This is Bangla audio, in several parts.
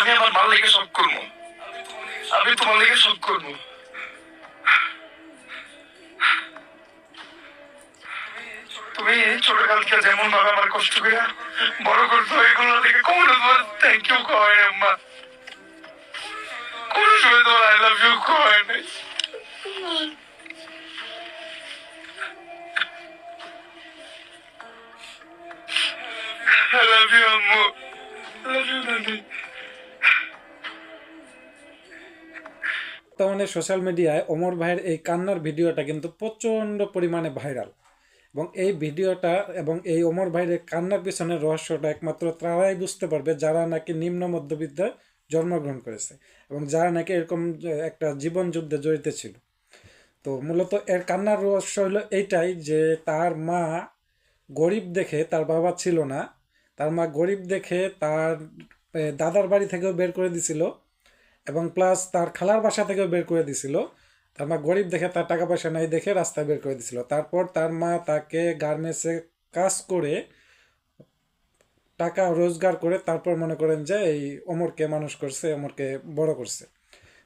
আমি আমার মাল লেগে সব করব। আমি তোমার লেগে সব করব। তুমি ছোটকাল থেকে যেমন ভাবে আমার কষ্ট করে বড় করছ এগুলো থেকে কখনো তোমার থ্যাংক ইউ কয় আম্মা কোনো সময় তোমার আই লাভ ইউ কয় নাই I love you, আম্মু। I love you, নানি। বর্তমানে সোশ্যাল মিডিয়ায় অমর ভাইয়ের এই কান্নার ভিডিওটা কিন্তু প্রচণ্ড পরিমাণে ভাইরাল এবং এই ভিডিওটা এবং এই অমর ভাইয়ের কান্নার পিছনের রহস্যটা একমাত্র তারাই বুঝতে পারবে যারা নাকি নিম্ন মধ্যবিদ্যায় জন্মগ্রহণ করেছে এবং যারা নাকি এরকম একটা জীবন যুদ্ধে জড়িত ছিল। তো মূলত এর কান্নার রহস্য হলো এইটাই যে তার মা গরিব দেখে তার বাবা ছিল না। তার মা গরিব দেখে তার দাদার বাড়ি থেকেও বের করে দিছিল। এবং প্লাস তার খালার বাসা থেকেও বের করে দিছিল। তার মা গরিব দেখে, তার টাকা পয়সা নাই দেখে রাস্তায় বের করে দিছিল। তারপর তার মা তাকে গার্মেন্টসে কাজ করে টাকা রোজগার করে তারপর মনে করেন যে এই অমরকে মানুষ করছে অমরকে বড় করছে।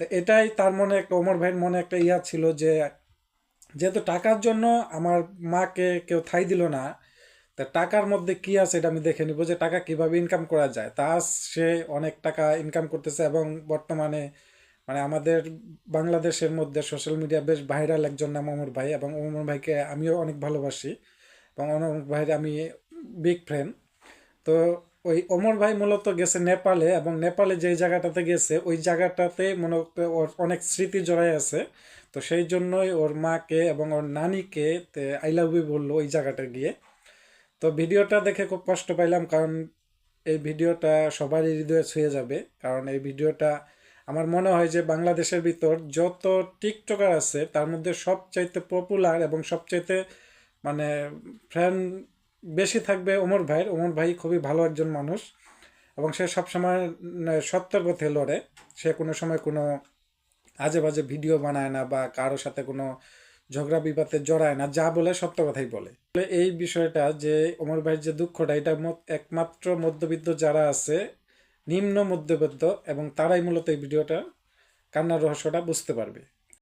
তো এটাই তার মনে একটা অমর ভাইয়ের মনে একটা ইয়া ছিল যে, যেহেতু টাকার জন্য আমার মাকে কেউ থাই দিল না তা টাকার মধ্যে কি আছে এটা আমি দেখে নিব যে টাকা কীভাবে ইনকাম করা যায়। তা সে অনেক টাকা ইনকাম করতেছে এবং বর্তমানে মানে আমাদের বাংলাদেশের মধ্যে সোশ্যাল মিডিয়া বেশ ভাইরাল একজন নাম অমর ভাই এবং অমর ভাইকে আমিও অনেক ভালোবাসি এবং অমর ভাইয়ের আমি বিগ ফ্রেন্ড তো ওই অমর ভাই মূলত গেছে নেপালে এবং নেপালে যেই জায়গাটাতে গেছে, ওই জায়গাটাতে মনে ওর অনেক স্মৃতি জড়াই আছে। তো সেই জন্যই ওর মাকে এবং ওর নানিকে আই লাভ ইউ বলল ওই জায়গাটা গিয়ে। তো ভিডিওটা দেখে খুব কষ্ট পাইলাম কারণ এই ভিডিওটা সবারই হৃদয়ে ছুঁয়ে যাবে। কারণ এই ভিডিওটা আমার মনে হয় যে বাংলাদেশের ভিতর যত টিকটকার আছে তার মধ্যে সবচাইতে পপুলার এবং সবচাইতে মানে ফ্যান বেশি থাকবে ওমর ভাইয়ের ওমর ভাই খুবই ভালো একজন মানুষ এবং সে সবসময় উম, সত্যের পথে লড়ে। সে কোনো সময় কোনো আজে বাজে ভিডিও বানায় না বা কারোর সাথে কোনো ঝগড়া বিবাদে জড়ায় না, যা বলে সত্য কথাই বলে। এই বিষয়টা যে ওমর ভাইয়ের যে দুঃখটা, এটা একমাত্র মধ্যবিত্ত যারা আছে, নিম্ন মধ্যবিত্ত এবং তারাই মূলত এই ভিডিওটা কান্নার রহস্যটা বুঝতে পারবে।